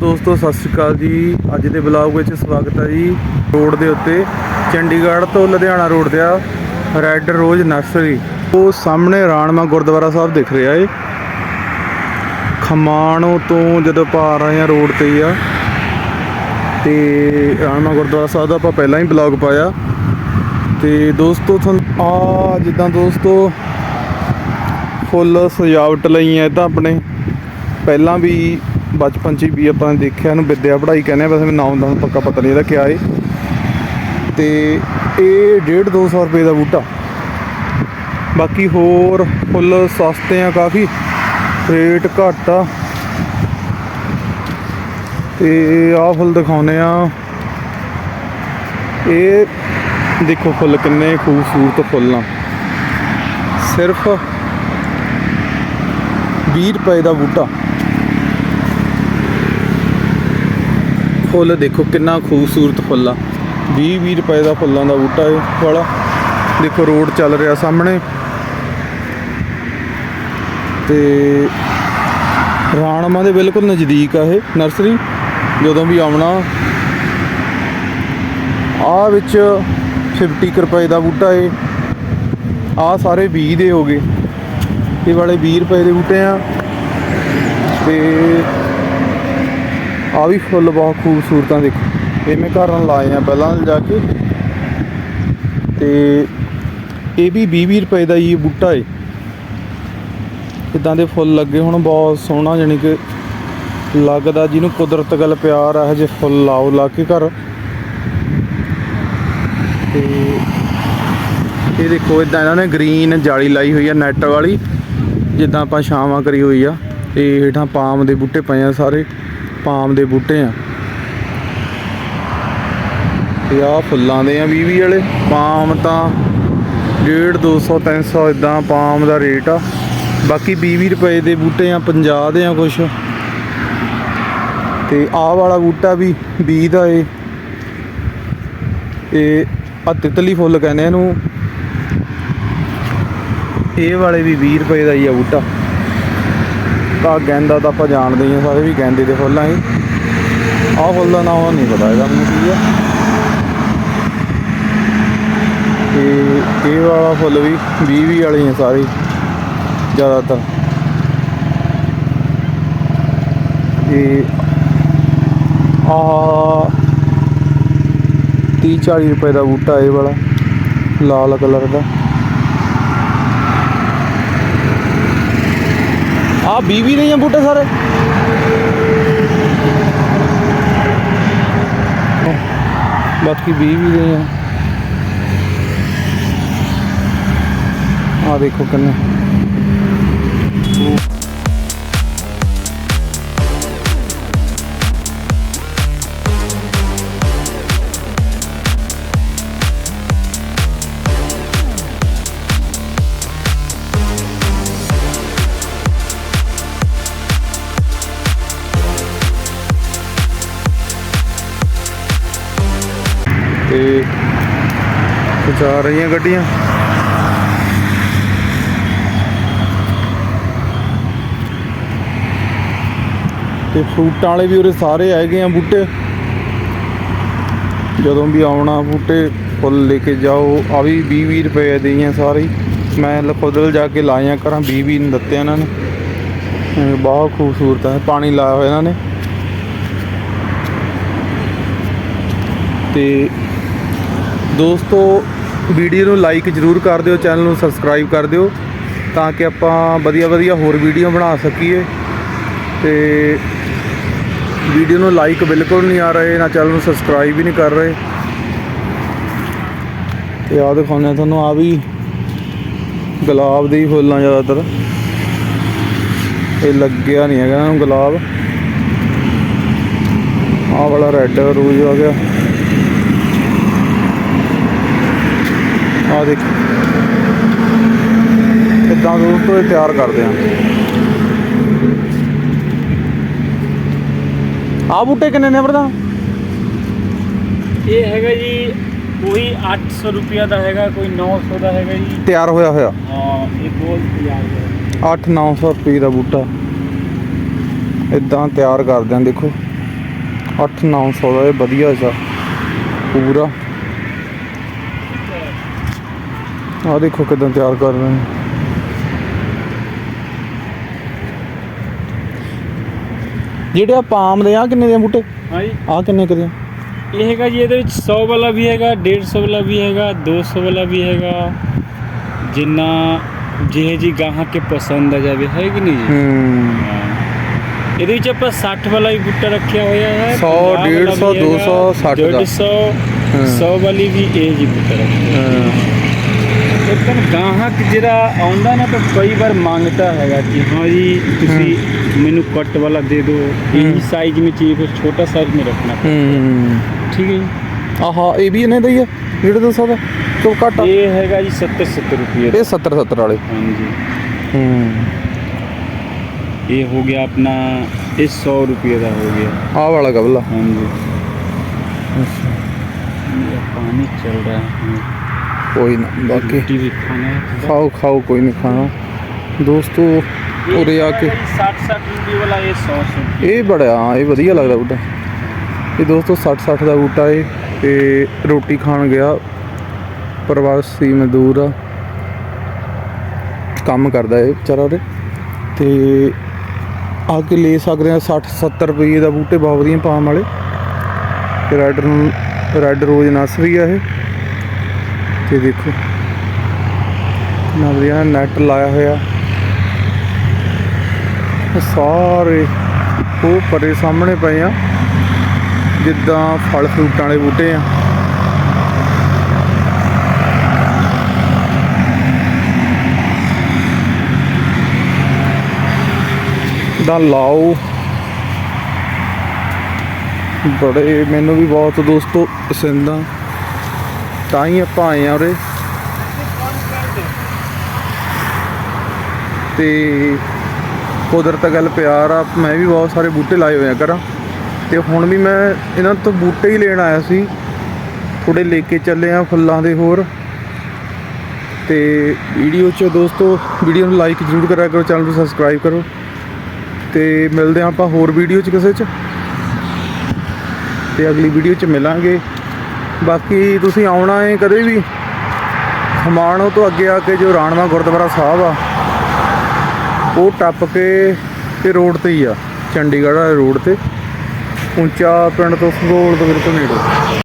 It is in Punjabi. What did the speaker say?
ਦੋਸਤੋ, ਸਤਿ ਸ਼੍ਰੀ ਅਕਾਲ ਜੀ। ਅੱਜ ਦੇ ਬਲੌਗ ਵਿੱਚ ਸਵਾਗਤ ਹੈ ਜੀ ਰੋਡ ਦੇ ਉੱਤੇ। ਚੰਡੀਗੜ੍ਹ ਤੋਂ ਲੁਧਿਆਣਾ ਰੋਡ ਤੇ ਆ ਰੈੱਡ ਰੋਜ਼ ਨਰਸਰੀ ਉਹ ਸਾਹਮਣੇ ਰਾਣਮਾ ਗੁਰਦੁਆਰਾ ਸਾਹਿਬ ਦਿਖ ਰਿਹਾ ਏ। ਖਮਾਣੋਂ ਤੋਂ ਜਦੋਂ ਆਪਾਂ ਆ ਰਹੇ ਆ ਰੋਡ ਤੇ ਹੀ ਆ। ਤੇ ਰਾਣਮਾ ਗੁਰਦੁਆਰਾ ਸਾਹਿਬ ਦਾ ਆਪਾਂ ਪਹਿਲਾਂ ਹੀ ਬਲੌਗ ਪਾਇਆ। ਤੇ ਦੋਸਤੋ, ਤੁਹਾਨੂੰ ਆ ਜਿੱਦਾਂ ਦੋਸਤੋ, ਫੁੱਲ ਸਜਾਵਟ ਲਈ ਐ ਤਾਂ ਆਪਣੇ। ਪਹਿਲਾਂ ਵੀ ਬਚਪਨ 'ਚ ਵੀ ਆਪਾਂ ਨੇ ਦੇਖਿਆ ਇਹਨੂੰ ਵਿਦਿਆ ਪੜ੍ਹਾਈ ਕਹਿੰਦੇ ਆ, ਵੈਸੇ ਮੈਨੂੰ ਨਾਮ ਦਾ ਪੱਕਾ ਪਤਾ ਨਹੀਂ ਇਹਦਾ ਕਿਆ ਏ। ਤੇ ਇਹ 1.5 200 ਰੁਪਏ ਦਾ ਬੂਟਾ। ਬਾਕੀ ਹੋਰ ਫੁੱਲ ਸਸਤੇ ਆ ਕਾਫੀ, ਰੇਟ ਘੱਟ ਆ। ਤੇ ਆਹ ਫੁੱਲ ਦਿਖਾਉਨੇ ਆ। ਇਹ ਦੇਖੋ ਫੁੱਲ ਕਿੰਨੇ ਖੂਬਸੂਰਤ ਫੁੱਲ ਆ। ਸਿਰਫ 20 ਰੁਪਏ ਦਾ ਬੂਟਾ। ਫੁੱਲ, ਦੇਖੋ ਕਿੰਨਾ ਖੂਬਸੂਰਤ ਫੁੱਲ ਆ। 20 20 ਰੁਪਏ ਦਾ ਫੁੱਲਾਂ ਦਾ ਬੂਟਾ ਇਹ ਵਾਲਾ ਦੇਖੋ ਰੋਡ ਚੱਲ ਰਿਹਾ ਸਾਹਮਣੇ। ਤੇ ਰਾਣਮਾ ਦੇ ਬਿਲਕੁਲ ਨਜ਼ਦੀਕ ਆ ਇਹ ਨਰਸਰੀ। ਜਦੋਂ ਵੀ ਆਉਣਾ। ਆ ਵਿੱਚ 50 ਕੁ ਰੁਪਏ ਦਾ ਬੂਟਾ ਏ ਆ ਸਾਰੇ 20 ਦੇ ਹੋ ਗਏ। ਇਹ ਵਾਲੇ 20 ਰੁਪਏ ਦੇ ਬੂਟੇ ਆ। ਤੇ ਆ ਵੀ ਫੁੱਲ ਬਹੁਤ ਖੂਬਸੂਰਤ ਆ ਦੇਖੋ। ਇਹ ਮੈਂ ਘਰ ਨਾਲ ਲਾਏ ਆ ਪਹਿਲਾਂ ਜਾ ਕੇ। ਤੇ ਇਹ ਵੀ 20 ਰੁਪਏ ਦਾ ਹੀ ਬੂਟਾ ਏ। ਇਦਾਂ ਦੇ ਫੁੱਲ ਲੱਗੇ ਹੁਣ, ਬਹੁਤ ਸੋਹਣਾ ਜਾਨੀ ਕਿ ਲੱਗਦਾ ਜਿਹਨੂੰ ਕੁਦਰਤ ਗੱਲ ਪਿਆਰ ਆ ਜੇ ਫੁੱਲ ਲਾਓ, ਲਾ ਕੇ ਘਰ। ਤੇ ਇਹ ਦੇਖੋ, ਇਦਾਂ ਇਹਨਾਂ ਨੇ ਗ੍ਰੀਨ ਜਾਲੀ ਲਾਈ ਹੋਈ ਆ, ਨੈਟ ਵਾਲੀ। ਜਿੱਦਾਂ ਆਪਾਂ ਛਾਵਾਂ ਕਰੀ ਹੋਈ ਆ, ਤੇ ਹੇਠਾਂ ਪਾਮ ਦੇ ਬੂਟੇ ਪਏ ਆ ਸਾਰੇ। ਪਾਮ ਦੇ ਬੂਟੇ ਆ। ਤੇ ਆ ਫੁੱਲਾਂ ਦੇ ਆ 20 20 ਵਾਲੇ। ਪਾਮ ਤਾਂ 1.5 200 300 ਇਦਾਂ ਪਾਮ ਦਾ ਰੇਟ ਆ। ਬਾਕੀ 20 20 ਰੁਪਏ ਦੇ ਬੂਟੇ ਆ 50 ਦੇ ਆ ਕੁਛ। ਤੇ ਆਹ ਵਾਲਾ ਬੂਟਾ ਵੀ 20 ਦਾ ਏ। ਇਹ ਆ ਤਿਤਲੀ ਫੁੱਲ ਕਹਿੰਦੇ ਇਹਨੂੰ। ਇਹ ਵਾਲੇ ਵੀ 20 ਰੁਪਏ ਦਾ ਹੀ ਆ ਬੂਟਾ। ਤਾਂ ਗੈਂਦਾ ਤਾਂ ਆਪਾਂ ਜਾਣਦੇ ਹੀ ਆ, ਸਾਰੇ ਵੀ ਗੈਂਦੇ ਦੇ ਫੁੱਲ ਆ ਇਹ। ਆਹ ਫੁੱਲ ਦਾ ਨਾਮ ਨਹੀਂ ਪਤਾ ਇਹਦਾ ਮੈਨੂੰ ਕੀ ਆ। ਤੇ ਇਹ ਵਾਲਾ ਫੁੱਲ ਵੀ 20 20 ਵਾਲੇ ਆ ਸਾਰੇ, ਜ਼ਿਆਦਾਤਰ। ਇਹ ਆ 30 40 ਰੁਪਏ ਦਾ ਬੂਟਾ ਇਹ ਵਾਲਾ, ਲਾਲ ਕਲਰ ਦਾ। ਆ 20 20 ਦੇ ਆ ਬੂਟੇ ਸਾਰੇ ਬਾਕੀ 20 ਵੀ ਦੇ ਆ ਆ ਜਾ ਰਹੀਆਂ ਗੱਡੀਆਂ। ਤੇ ਫਰੂਟਾਂ ਵਾਲੇ ਵੀ ਉਰੇ ਸਾਰੇ ਹੈਗੇ ਆ ਬੂਟੇ। ਜਦੋਂ ਵੀ ਆਉਣਾ ਬੂਟੇ, ਫੁੱਲ ਲੈ ਕੇ ਜਾਓ। ਆ ਵੀ 20 20 ਰੁਪਏ ਦੇਈਆਂ ਸਾਰੇ। ਮੈਂ ਲਖੋਦਲ ਜਾ ਕੇ ਲਾਇਆ ਕਰਾਂ 20 20 ਨੂੰ ਦਿੱਤੇ ਇਹਨਾਂ ਨੇ। ਬਹੁਤ ਖੂਬਸੂਰਤ ਹੈ, ਪਾਣੀ ਲਾਇਆ ਹੋਇਆ ਇਹਨਾਂ ਨੇ। ਤੇ ਦੋਸਤੋ ਵੀਡੀਓ ਨੂੰ ਲਾਈਕ ਜਰੂਰ ਕਰ ਦਿਓ ਚੈਨਲ ਨੂੰ ਸਬਸਕ੍ਰਾਈਬ ਕਰ ਦਿਓ, ਤਾਂ ਕਿ ਆਪਾਂ ਵਧੀਆ ਵਧੀਆ ਹੋਰ ਵੀਡੀਓ ਬਣਾ ਸਕੀਏ। ਤੇ ਵੀਡੀਓ ਨੂੰ ਲਾਈਕ ਬਿਲਕੁਲ ਨਹੀਂ ਆ ਰਹੇ, ਨਾ ਚੈਨਲ ਨੂੰ ਸਬਸਕ੍ਰਾਈਬ ਵੀ ਨਹੀਂ ਕਰ ਰਹੇ। ਤੇ ਆਹ ਦਿਖਾਉਂਦੇ ਆ ਤੁਹਾਨੂੰ ਆ ਵੀ ਗੁਲਾਬ ਦੇ ਹੀ ਫੁੱਲ ਆ ਜ਼ਿਆਦਾਤਰ। ਇਹ ਲੱਗਿਆ ਨਹੀਂ ਹੈਗਾ ਇਹਨਾਂ ਨੂੰ ਗੁਲਾਬ। ਆਹ ਵਾਲਾ ਰੈੱਡ ਰੋਜ਼ ਆ ਗਿਆ। ਆ ਦੇਖ। ਇਦਾਂ ਦੋਸਤੋ ਇਹ ਤਿਆਰ ਕਰਦੇ ਆ। ਆ ਬੂਟੇ ਕਿੰਨੇ ਨੇ ਵਰਦਾ? ਇਹ ਹੈਗਾ ਜੀ ਕੋਈ 800 ਰੁਪਿਆ ਦਾ ਹੈਗਾ ਕੋਈ 900 ਦਾ ਹੈਗਾ ਜੀ। ਤਿਆਰ ਹੋਇਆ ਹੋਇਆ? ਹਾਂ ਇਹ ਬਹੁਤ ਤਿਆਰ ਹੈ। 8-900 ਰੁਪਏ ਦਾ ਬੂਟਾ। ਇਦਾਂ ਤਿਆਰ ਕਰਦੇ ਆਂ ਦੇਖੋ। 8-900 ਦਾ ਇਹ ਵਧੀਆ ਜਿਹਾ ਪੂਰਾ। ਆ ਦੇਖੋ ਕਿਦਾਂ ਤਿਆਰ ਕਰ ਰਹੇ ਨੇ ਜਿਹੜੇ ਆ ਪਾਮ ਦੇ ਆ ਕਿੰਨੇ ਦੇ ਆ ਬੂਟੇ ਹਾਂਜੀ ਆ ਕਿੰਨੇ ਕੁ ਦੇ ਆ ਇਹ ਹੈਗਾ ਜੀ ਇਹਦੇ ਵਿੱਚ 100 ਵਾਲਾ ਵੀ ਹੈਗਾ 150 ਵਾਲਾ ਵੀ ਹੈਗਾ 200 ਵਾਲਾ ਵੀ ਹੈਗਾ ਜਿੰਨਾ ਜਿਹੇ ਜੀ ਗਾਹਾਂ ਕੇ ਪਸੰਦ ਆ ਜਾਵੇ ਹੈ ਕਿ ਨਹੀਂ ਜੀ ਹੂੰ। ਇਹਦੇ ਵਿੱਚ ਆਪਾਂ 60 ਵਾਲਾ ਵੀ ਬੂਟਾ ਰੱਖਿਆ ਹੋਇਆ ਹੈ 100, 150, 200, 60 ਦਾ। 150 ਹਾਂ। 100 ਵਾਲੀ ਵੀ ਇਹ ਜੀ ਬੂਟਾ ਰੱਖਿਆ ਹਾਂ। ਲੇਕਿਨ ਗਾਹਕ ਜਿਹੜਾ ਆਉਂਦਾ ਨਾ ਤਾਂ ਕਈ ਵਾਰ ਮੰਗਦਾ ਹੈਗਾ ਕਿ ਹਾਂ ਜੀ ਤੁਸੀਂ ਮੈਨੂੰ ਕੱਟ ਵਾਲਾ ਦੇ ਦਿਓ। ਇਹ ਸਾਈਜ਼ ਵਿੱਚ ਇਹ ਕੁਝ ਛੋਟਾ ਸਾਈਜ਼ ਮੇ ਰੱਖਣਾ। ਠੀਕ ਹੈ ਆਹਾ ਇਹ ਵੀ ਇਹਨਾਂ ਦਾ ਜਿਹੜੇ ਦੱਸਾ ਦਾ? ਤੋਂ ਘੱਟ ਇਹ ਹੈਗਾ ਜੀ 70 70 ਰੁਪਏ ਇਹ 70 70 ਵਾਲੇ। ਹਾਂਜੀ। ਹੂੰ। ਇਹ ਹੋ ਗਿਆ ਆਪਣਾ ਇਹ 100 ਰੁਪਏ ਦਾ ਹੋ ਗਿਆ। ਆਹ ਵਾਲਾ ਗਵਲਾ ਹਾਂਜੀ। ਅੱਛਾ। ਪਾਣੀ ਚੱਲ ਰਿਹਾ ਹੈ। ਕੋਈ ਨਾ ਬਾਕੀ ਖਾਓ ਖਾਓ ਕੋਈ ਨਹੀਂ ਖਾਣਾ। ਦੋਸਤੋ ਉਰੇ ਆ ਕੇ 60 60 ਰੁਪਏ ਵਾਲਾ ਇਹ 100 ਇਹ ਬੜਾ ਹਾਂ ਇਹ ਵਧੀਆ ਲੱਗਦਾ ਬੂਟਾ। ਇਹ ਦੋਸਤੋ ਸੱਠ ਸੱਠ ਦਾ ਬੂਟਾ ਏ ਤੇ ਰੋਟੀ ਖਾਣ ਗਿਆ। ਪ੍ਰਵਾਸੀ ਮਜ਼ਦੂਰ ਆ। ਕੰਮ ਕਰਦਾ ਏ ਵਿਚਾਰਾ ਉਹਦੇ ਤੇ ਆ ਕੇ ਲੈ ਸਕਦੇ ਆ 60 70 ਰੁਪਏ ਦਾ ਬੂਟੇ ਬਹੁਤ ਵਧੀਆ ਪਾਉਣ ਵਾਲੇ। ਰੈਡ ਰੈਡ ਰੋਜ਼ ਨਰਸਰੀ ਆ ਇਹ। ਤੇ ਦੇਖੋ। ਕਿੰਨਾ ਵਧੀਆ ਨੈਟ ਲਾਇਆ ਹੋਇਆ। ਸਾਰੇ ਉਹ ਪਰੇ ਸਾਹਮਣੇ ਪਏ ਆ। ਜਿੱਦਾਂ ਫਲ ਫਰੂਟਾਂ ਵਾਲੇ ਬੂਟੇ ਆ। ਦਾ ਲਾਓ। ਬੜੇ, ਮੈਨੂੰ ਵੀ ਬਹੁਤ ਦੋਸਤੋ ਪਸੰਦ ਆ। ਤਾਂ ਹੀ ਆਪਾਂ ਆਏ ਆ ਉਰੇ। ਤੇ ਕੁਦਰਤ ਗੱਲ ਪਿਆਰ ਆ, ਮੈਂ ਵੀ ਬਹੁਤ ਸਾਰੇ ਬੂਟੇ ਲਾਏ ਹੋਏ ਆ ਘਰਾਂ। ਤੇ ਹੁਣ ਵੀ ਮੈਂ ਇਹਨਾਂ ਤੋਂ ਬੂਟੇ ਹੀ ਲੈਣ ਆਇਆ ਸੀ। ਥੋੜੇ ਲੈ ਕੇ ਚੱਲੇ ਆ ਫੁੱਲਾਂ ਦੇ ਹੋਰ। ਤੇ ਵੀਡੀਓ 'ਚ ਦੋਸਤੋ, ਵੀਡੀਓ ਨੂੰ ਲਾਈਕ ਜ਼ਰੂਰ ਕਰਿਆ ਕਰੋ, ਚੈਨਲ ਨੂੰ ਸਬਸਕ੍ਰਾਈਬ ਕਰੋ। ਤੇ ਮਿਲਦੇ ਹਾਂ ਆਪਾਂ ਹੋਰ ਵੀਡੀਓ 'ਚ ਕਿਸੇ 'ਚ। ਤੇ ਅਗਲੀ ਵੀਡੀਓ 'ਚ ਮਿਲਾਂਗੇ। ਬਾਕੀ ਤੁਸੀਂ ਆਉਣਾ ਹੈ ਕਦੇ ਵੀ। ਖਮਾਣੋ ਤੋਂ ਅੱਗੇ ਆ ਕੇ ਜੋ ਰਾਣਵਾ ਗੁਰਦੁਆਰਾ ਸਾਹਿਬ ਆ, ਉਹ ਟੱਪ ਕੇ ਤੇ ਰੋਡ ਤੇ ਹੀ ਆ, ਚੰਡੀਗੜ੍ਹ ਵਾਲੇ ਰੋਡ ਤੇ। ਉੱਚਾ ਪਿੰਡ ਤੋਂ ਸੰਗੋਲ ਤੋਂ ਬਿਲਕੁਲ ਨੇੜੇ।